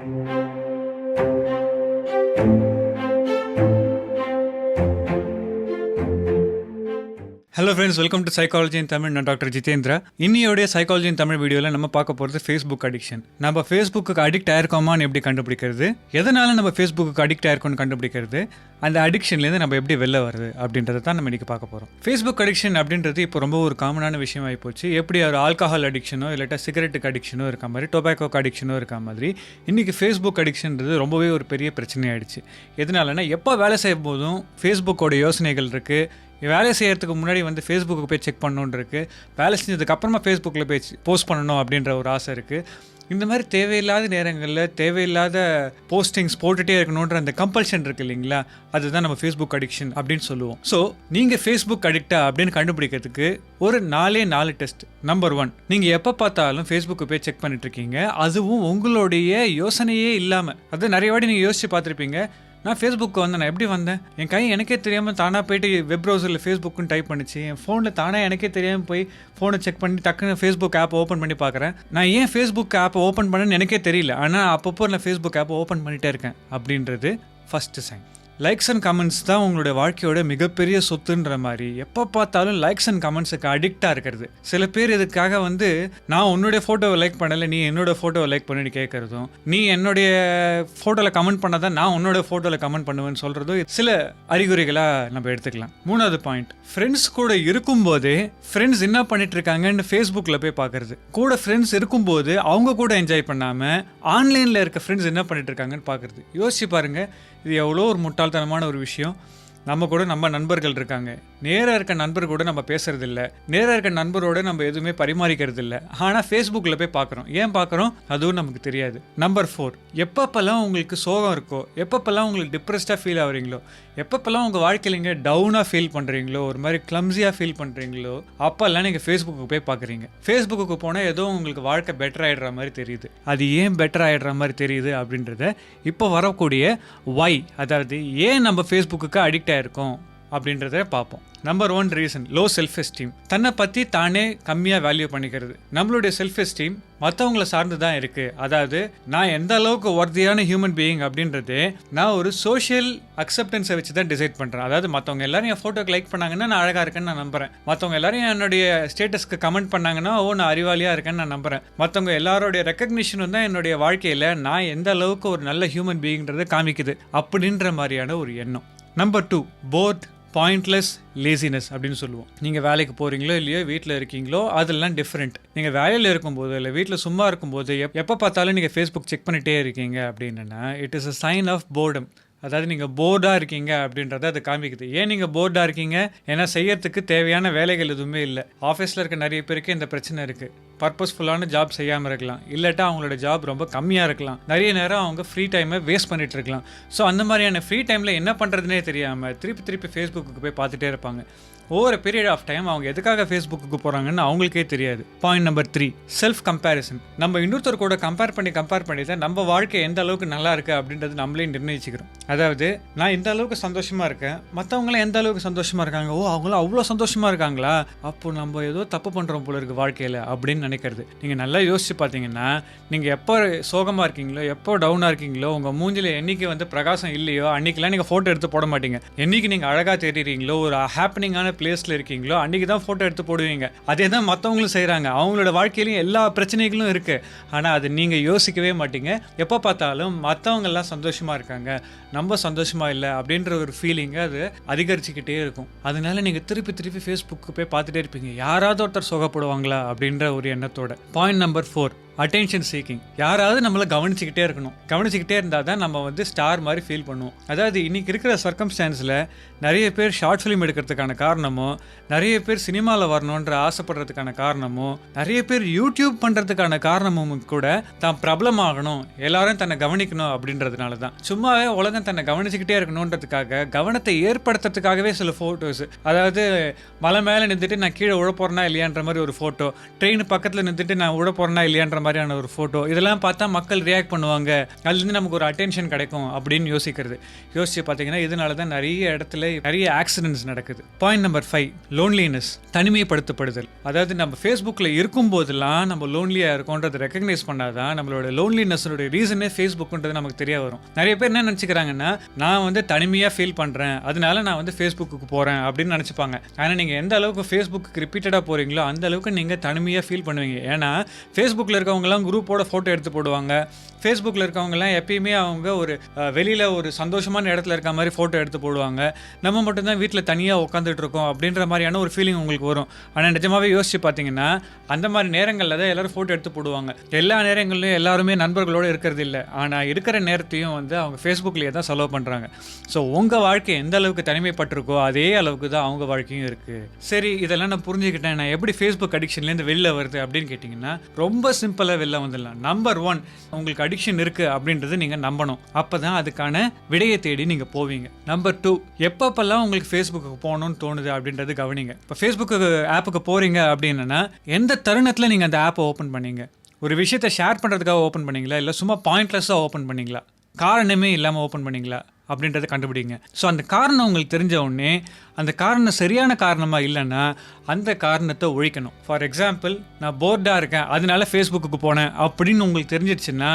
Thank you. Hello friends welcome to psychology in Tamil நான் doctor Jitendra இன்னியோடைய psychology in Tamil வீடியோவில் நம்ம பார்க்க போகிறது ஃபேஸ்புக் அடிக்ஷன் நம்ம ஃபேஸ்புக்கு அடிக்ட் ஆயிருக்கோமான்னு எப்படி கண்டுபிடிக்கிறது? எதனால நம்ம ஃபேஸ்புக்கு அடிக்ட் ஆயிருக்கோம்னு கண்டுபிடிக்கிறது? அந்த அடிக்ஷன்லேருந்து நம்ம எப்படி வெளில வருது? அப்படின்றத தான் நம்ம இன்றைக்கி பார்க்க போகிறோம் ஃபேஸ்புக் அடிக்ஷன் அப்படின்றது இப்போ ரொம்ப ஒரு காமனான விஷயம் ஆகிப்போச்சு எப்படி ஒரு ஆல்கஹால் அடிக்ஷனோ இல்லாட்டா சிகரெட்டுக்கு அடிக்ஷனோ இருக்க மாதிரி டொபாக்கோக்கு அடிக்ஷனோ இருக்க மாதிரி இன்றைக்கி ஃபேஸ்புக் அடிக்ஷன்றது ரொம்பவே ஒரு பெரிய பிரச்சனையாயிடுச்சு. எதனாலனா எப்போ வேலை செய்யும் போதும் ஃபேஸ்புக்கோட யோசனைகள் இருக்குது வேலை செய்கிறதுக்கு முன்னாடி வந்து ஃபேஸ்புக்கு போய் செக் பண்ணணுன்னு இருக்குது வேலை செஞ்சதுக்கப்புறமா ஃபேஸ்புக்கில் போய் போஸ்ட் பண்ணணும் அப்படின்ற ஒரு ஆசை இருக்குது இந்த மாதிரி தேவையில்லாத நேரங்களில் தேவையில்லாத போஸ்டிங்ஸ் போட்டுகிட்டே இருக்கணுன்ற அந்த கம்பல்ஷன் இருக்குது இல்லைங்களா? அதுதான் நம்ம ஃபேஸ்புக் அடிக்ஷன் அப்படின்னு சொல்லுவோம். ஸோ நீங்கள் ஃபேஸ்புக் அடிக்டா அப்படின்னு கண்டுபிடிக்கிறதுக்கு ஒரு நாலே நாலு டெஸ்ட் நம்பர் ஒன் நீங்கள் எப்போ பார்த்தாலும் ஃபேஸ்புக்கு போய் செக் பண்ணிட்டு இருக்கீங்க. அதுவும் உங்களுடைய யோசனையே இல்லாமல் அது நிறைய வாட்டி நீங்கள் யோசிச்சு பார்த்துருப்பீங்க. நான் ஃபேஸ்புக்கு வந்தேன் நான் எப்படி வந்தேன்? என் கை எனக்கே தெரியாமல் தானாக போயிட்டு வெப் ப்ரௌசரில் ஃபேஸ்புக்குன்னு டைப் பண்ணிச்சு. என் ஃபோனில் தானாக எனக்கே தெரியாமல் போய் ஃபோனை செக் பண்ணி டக்குன்னு ஃபேஸ்புக் ஆப் ஓப்பன் பண்ணி பார்க்குறேன். நான் ஏன் ஃபேஸ்புக் ஆப்பை ஓப்பன் பண்ணேன்னு எனக்கே தெரியல. ஆனால் அப்பப்போ நான் ஃபேஸ்புக் ஆப்பை ஓப்பன் பண்ணிகிட்டே இருக்கேன் அப்படின்றது first sign likes and comments தான் உங்களுடைய வாழ்க்கையோட மிகப்பெரிய சொத்துன்ற மாதிரி. எப்போ பார்த்தாலும் லைக்ஸ் அண்ட் கமெண்ட்ஸுக்கு அடிக்டாக இருக்கிறது. சில பேர் இதுக்காக வந்து நான் உன்னுடைய ஃபோட்டோவை லைக் பண்ணலை நீ என்னோட ஃபோட்டோவை லைக் பண்ணிட்டு கேட்குறதும் நீ என்னுடைய ஃபோட்டோவில் கமெண்ட் பண்ணாதான் நான் உன்னோட ஃபோட்டோவில் கமெண்ட் பண்ணுவேன்னு சொல்கிறதும் சில அறிகுறிகளாக நம்ம எடுத்துக்கலாம். மூணாவது பாயிண்ட் ஃப்ரெண்ட்ஸ் கூட இருக்கும்போதே ஃப்ரெண்ட்ஸ் என்ன பண்ணிட்டு இருக்காங்கன்னு ஃபேஸ்புக்கில் போய் பார்க்கறது. கூட ஃப்ரெண்ட்ஸ் இருக்கும்போது அவங்க கூட என்ஜாய் பண்ணாமல் ஆன்லைனில் இருக்க ஃப்ரெண்ட்ஸ் என்ன பண்ணிட்டு இருக்காங்கன்னு பார்க்குறது. யோசிச்சு பாருங்கள் இது எவ்வளோ ஒரு முட்டாள் முட்டாள்தனமான ஒரு விஷயம். நம்ம கூட நம்ம நண்பர்கள் இருக்காங்க. நேராக இருக்க நண்பர் கூட நம்ம பேசுறது இல்லை நேராக இருக்க நண்பரோட நம்ம எதுவுமே பரிமாறிக்கிறது இல்லை ஆனால் ஃபேஸ்புக்கில் போய் பார்க்குறோம் ஏன் பார்க்குறோம் அதுவும் நமக்கு தெரியாது. நம்பர் ஃபோர் எப்பப்பெல்லாம் உங்களுக்கு சோகம் இருக்கோ எப்பப்பெல்லாம் உங்களுக்கு டிப்ரெஸ்டாக ஃபீல் ஆகுறீங்களோ எப்பப்பெல்லாம் உங்கள் வாழ்க்கையில் நீங்கள் டவுனாக ஃபீல் பண்ணுறீங்களோ ஒரு மாதிரி கிளம்ஸியாக ஃபீல் பண்ணுறீங்களோ அப்போல்லாம் நீங்கள் ஃபேஸ்புக்கு போய் பார்க்குறீங்க ஃபேஸ்புக்கு போனால் ஏதோ உங்களுக்கு வாழ்க்கை பெட்டர் ஆகிடுற மாதிரி தெரியுது. அது ஏன் பெட்டர் ஆகிடுற மாதிரி தெரியுது அப்படின்றத இப்போ வரக்கூடிய ஒய் அதாவது ஏன் நம்ம ஃபேஸ்புக்கு அடிக்ட் இருக்கும் அப்படின்றத பார்ப்போம். Number one reason low self esteem தன்னை பற்றி தானே கம்மியாக வேல்யூ பண்ணிக்கிறது. நம்மளுடைய செல்ஃப் எஸ்டீம் மற்றவங்கள சார்ந்து தான் இருக்குது அதாவது நான் எந்த அளவுக்கு ஒர்த்தியான ஹியூமன் பீயிங் அப்படின்றது நான் ஒரு சோஷியல் அக்செப்டன்ஸை வச்சு தான் டிசைட் பண்ணுறேன் அதாவது மற்றவங்க எல்லாரும் என் ஃபோட்டோக்கு லைக் பண்ணாங்கன்னா நான் அழகாக இருக்கேன்னு நான் நம்புறேன். மற்றவங்க எல்லாரும் என்னுடைய ஸ்டேட்டஸ்க்கு கமெண்ட் பண்ணாங்கன்னா ஓ நான் அறிவாளியாக இருக்கேன்னு நான் நம்புறேன். மற்றவங்க எல்லாரோடைய ரெக்கக்னிஷனும் தான் என்னுடைய வாழ்க்கையில் நான் எந்த அளவுக்கு ஒரு நல்ல ஹியூமன் பீயிங்கிறத காமிக்குது. அப்படின்ற மாதிரியான ஒரு எண்ணம். Number two bored pointless laziness அப்படின்னு சொல்லுவோம். நீங்கள் வேலைக்கு போகிறீங்களோ இல்லையோ வீட்டில் இருக்கீங்களோ அதெல்லாம் டிஃப்ரெண்ட் நீங்கள் வேலையில் இருக்கும்போது இல்லை வீட்டில் சும்மா இருக்கும்போது எப் எப்போ பார்த்தாலும் நீங்கள் ஃபேஸ்புக் செக் பண்ணிகிட்டே இருக்கீங்க அப்படின்னா it is a sign of boredom அதாவது நீங்கள் போர்டாக இருக்கீங்க அப்படின்றத அது காமிக்குது. ஏன் நீங்கள் போர்டாக இருக்கீங்க? ஏன்னா செய்யறதுக்கு தேவையான வேலைகள் எதுவுமே இல்லை. ஆஃபீஸில் இருக்க நிறைய பேருக்கு இந்த பிரச்சனை இருக்குது பர்பஸ்ஃபுல்லான ஜாப் செய்யாமல் இருக்கலாம். இல்லாட்டா அவங்களோட ஜாப் ரொம்ப கம்மியாக இருக்கலாம். நிறைய நேரம் அவங்க ஃப்ரீ டைமை வேஸ்ட் பண்ணிட்டு இருக்கலாம். ஸோ அந்த மாதிரியான ஃப்ரீ டைமில் என்ன பண்ணுறதுனே தெரியாமல் திருப்பி திருப்பி ஃபேஸ்புக்கு போய் பார்த்துட்டே இருப்பாங்க. ஒவ்வொரு பீரியட் ஆஃப் டைம் அவங்க எதுக்காக ஃபேஸ்புக்கு போகிறாங்கன்னு அவங்களுக்கே தெரியாது. Point number three self comparison நம்ம இன்னொருத்தர் கூட கம்பேர் பண்ணி கம்பேர் பண்ணி தான் நம்ம வாழ்க்கை எந்த அளவுக்கு நல்லா இருக்குது அப்படின்றது நம்மளே நிர்ணயிச்சுக்கிறோம். அதாவது நான் இந்த அளவுக்கு சந்தோஷமாக இருக்கேன். மற்றவங்களாம் எந்த அளவுக்கு சந்தோஷமாக இருக்காங்க? ஓ அவங்களாம் அவ்வளோ சந்தோஷமாக இருக்காங்களா? அப்போ நம்ம ஏதோ தப்பு பண்ணுறோம் போல இருக்குது வாழ்க்கையில் அப்படின்னு நினைக்கிறது. நீங்கள் நல்லா யோசிச்சு பார்த்தீங்கன்னா நீங்கள் எப்போ சோகமாக இருக்கீங்களோ எப்போ டவுனாக இருக்கீங்களோ உங்கள் மூஞ்சில் என்னைக்கு வந்து பிரகாசம் இல்லையோ அன்றைக்கெலாம் நீங்கள் ஃபோட்டோ எடுத்து போட மாட்டீங்க. என்றைக்கு நீங்கள் அழகாக தெரியுறீங்களோ ஒரு ஹாப்பனிங்கான பிளேஸில் இருக்கீங்களோ அன்றைக்கி தான் ஃபோட்டோ எடுத்து போடுவீங்க. அதே தான் மற்றவங்களும் செய்கிறாங்க அவங்களோட வாழ்க்கையிலையும் எல்லா பிரச்சனைகளும் இருக்குது ஆனால் அது நீங்கள் யோசிக்கவே மாட்டீங்க. எப்போ பார்த்தாலும் மற்றவங்கெல்லாம் சந்தோஷமாக இருக்காங்க. நம்ம சந்தோஷமாக இல்லை அப்படின்ற ஒரு ஃபீலிங்கை அது அதிகரிச்சுக்கிட்டே இருக்கும். அதனால நீங்கள் திருப்பி திருப்பி ஃபேஸ்புக்கு போய் பார்த்துட்டே இருப்பீங்க. யாராவது ஒருத்தர் சோகப்படுவாங்களா அப்படின்ற ஒரு எண்ணத்தோட. Point number four attention seeking யாராவது நம்மளை கவனிச்சுக்கிட்டே இருக்கணும். கவனிச்சுக்கிட்டே இருந்தால் தான் நம்ம வந்து ஸ்டார் மாதிரி ஃபீல் பண்ணுவோம். அதாவது இன்றைக்கி இருக்கிற சர்க்கம்ஸ்டான்ஸில் நிறைய பேர் ஷார்ட் ஃபிலிம் எடுக்கிறதுக்கான காரணமும் நிறைய பேர் சினிமாவில் வரணுன்ற ஆசைப்படுறதுக்கான காரணமும் நிறைய பேர் யூடியூப் பண்ணுறதுக்கான காரணமும் கூட தான் பிரபலமாகணும் எல்லாரும் தன்னை கவனிக்கணும் அப்படின்றதுனால தான். சும்மாவே உலகம் தன்னை கவனிச்சுக்கிட்டே இருக்கணுன்றதுக்காக கவனத்தை ஏற்படுத்துறதுக்காகவே சில ஃபோட்டோஸ் அதாவது மலை மேலே நின்றுட்டு நான் கீழே உழ போகிறேன்னா இல்லையான்ற மாதிரி ஒரு ஃபோட்டோ ட்ரெயின் பக்கத்தில் நின்றுட்டு நான் உழ போகிறேன்னா இல்லையான்ற மாதிரி மாதிரியான ஒரு ஃபோட்டோ இதெல்லாம் பார்த்தா மக்கள் ரியாக்ட் பண்ணுவாங்க. அதுலேருந்து நமக்கு ஒரு அட்டென்ஷன் கிடைக்கும் அப்படின்னு யோசிக்கிறது. யோசிச்சு பார்த்தீங்கன்னா இதனால தான் நிறைய இடத்துல நிறைய ஆக்சிடென்ட்ஸ் நடக்குது. பாயிண்ட் நம்பர் ஃபைவ் லோன்லினஸ் தனிமைப்படுத்தப்படுதல். அதாவது நம்ம ஃபேஸ்புக்கில் இருக்கும்போதெல்லாம் நம்ம லோன்லியாக இருக்கோன்றதை ரெக்கக்னைஸ் பண்ணாதான் நம்மளோட லோன்லினஸோட ரீசனே ஃபேஸ்புக்குன்றது நமக்கு தெரிய வரும். நிறைய பேர் என்ன நினச்சிக்கிறாங்கன்னா நான் வந்து தனிமையாக ஃபீல் பண்ணுறேன் அதனால நான் வந்து ஃபேஸ்புக்கு போகிறேன் அப்படின்னு நினச்சிப்பாங்க. ஆனால் நீங்கள் எந்த அளவுக்கு ஃபேஸ்புக்கு ரிப்பீட்டடாக போகிறீங்களோ அந்த அளவுக்கு நீங்கள் தனிமையாக ஃபீல் பண்ணுவீங்க. ஏன்னா ஃபேஸ்புக்கில் இருக்கவங்கலாம் குரூப்போட ஃபோட்டோ எடுத்து போடுவாங்க. ஃபேஸ்புக்கில் இருக்கவங்கலாம் எப்பயுமே அவங்க ஒரு வெளியில் ஒரு சந்தோஷமான இடத்துல இருக்க மாதிரி ஃபோட்டோ எடுத்து போடுவாங்க. நம்ம மட்டும்தான் வீட்டில் தனியாக உட்காந்துட்டு இருக்கோம் அப்படின்ற மாதிரியான ஒரு ஃபீலிங் உங்களுக்கு வரும். ஆனால் நிஜமாவே யோசிச்சு பார்த்தீங்கன்னா அந்த மாதிரி நேரங்களில் தான் எல்லாரும் ஃபோட்டோ எடுத்து போடுவாங்க. எல்லா நேரங்களிலும் எல்லாருமே நண்பர்களோடு இருக்கிறது இல்லை. ஆனால் இருக்கிற நேரத்தையும் வந்து அவங்க ஃபேஸ்புக்லேயே தான் செலவு பண்ணுறாங்க ஸோ உங்கள் வாழ்க்கை எந்த அளவுக்கு தனிமைப்பட்டிருக்கோ அதே அளவுக்கு தான் அவங்க வாழ்க்கையும் இருக்குது சரி இதெல்லாம் நான் புரிஞ்சுக்கிட்டேன். நான் எப்படி ஃபேஸ்புக் அடிக்ஷன்லேருந்து வெளியில் வருது அப்படின்னு கேட்டிங்கன்னா ரொம்ப சிம்பிளாக வெளில வந்துடலாம். நம்பர் ஒன் உங்களுக்கு அடிக்ஷன் இருக்குது அப்படின்றத நீங்கள் நம்பணும். அப்போ தான் அதுக்கான விடையை தேடி நீங்கள் போவீங்க. நம்பர் டூ எப்பப்பெல்லாம் உங்களுக்கு ஃபேஸ்புக்கு போகணும்னு தோணுது அப்படின்றது கவனிங்க. இப்போ ஃபேஸ்புக்கு ஆப்புக்கு போகிறீங்க அப்படின்னா எந்த தருணத்தில் நீங்கள் அந்த ஆப்பை ஓப்பன் பண்ணீங்க? ஒரு விஷயத்தை ஷேர் பண்ணுறதுக்காக ஓப்பன் பண்ணீங்களா? இல்லை சும்மா பாயிண்ட்லெஸ்ஸாக ஓப்பன் பண்ணீங்களா? காரணமே இல்லாமல் ஓப்பன் பண்ணீங்களா? அப்படின்றத கண்டுபிடிங்க. ஸோ அந்த காரணம் உங்களுக்கு தெரிஞ்ச உடனே அந்த காரணம் சரியான காரணமாக இல்லைன்னா அந்த காரணத்தை ஒழிக்கணும். ஃபார் எக்ஸாம்பிள் நான் போர்டாக இருக்கேன் அதனால ஃபேஸ்புக்கு போனேன் அப்படின்னு உங்களுக்கு தெரிஞ்சிடுச்சுன்னா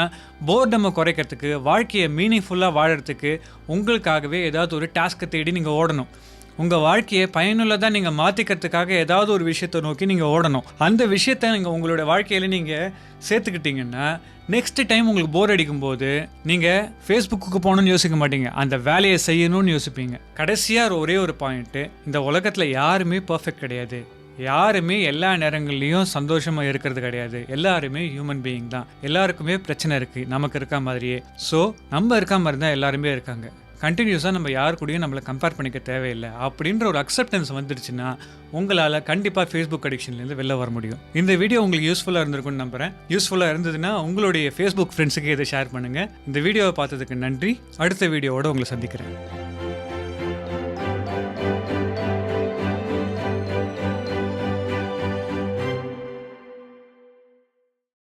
போர்டமை குறைக்கிறதுக்கு வாழ்க்கையை மீனிங்ஃபுல்லாக வாழறதுக்கு உங்களுக்காகவே ஏதாவது ஒரு டாஸ்க்கை தேடி நீங்கள் ஓடணும். உங்கள் வாழ்க்கையை பயனுள்ளதாக நீங்கள் மாற்றிக்கிறதுக்காக ஏதாவது ஒரு விஷயத்தை நோக்கி நீங்கள் ஓடணும். அந்த விஷயத்தை நீங்கள் உங்களோட வாழ்க்கையில் நீங்கள் சேர்த்துக்கிட்டீங்கன்னா நெக்ஸ்ட் டைம் உங்களுக்கு போர் அடிக்கும்போது நீங்கள் ஃபேஸ்புக்கு போகணும்னு யோசிக்க மாட்டீங்க. அந்த வேலையை செய்யணும்னு யோசிப்பீங்க. கடைசியாக ஒரே ஒரு பாயிண்ட்டு இந்த உலகத்தில் யாருமே பர்ஃபெக்ட் கிடையாது. யாருமே எல்லா நேரங்கள்லையும் சந்தோஷமாக இருக்கிறது கிடையாது. எல்லாருமே ஹியூமன் பீயிங் தான். எல்லாருக்குமே பிரச்சனை இருக்குது நமக்கு இருக்க மாதிரியே. ஸோ நம்ம இருக்க மாதிரி தான் எல்லாருமே இருக்காங்க. கண்டினியூஸாக நம்ம யார் கூடயும் நம்மளை கம்பேர் பண்ணிக்க தேவையில்லை. அப்படின்ற ஒரு அக்செப்டன்ஸ் வந்துடுச்சுன்னா உங்களால் கண்டிப்பாக ஃபேஸ்புக் அடிக்ஷன்லேருந்து வெளில வர முடியும். இந்த வீடியோ உங்களுக்கு யூஸ்ஃபுல்லாக இருந்திருக்கும்னு நம்புகிறேன் யூஸ்ஃபுல்லாக இருந்ததுன்னா உங்களுடைய ஃபேஸ்புக் ஃப்ரெண்ட்ஸுக்கு இதை ஷேர் பண்ணுங்கள் இந்த வீடியோவை பார்த்ததுக்கு நன்றி. அடுத்த வீடியோவோட உங்களை சந்திக்கிறேன்.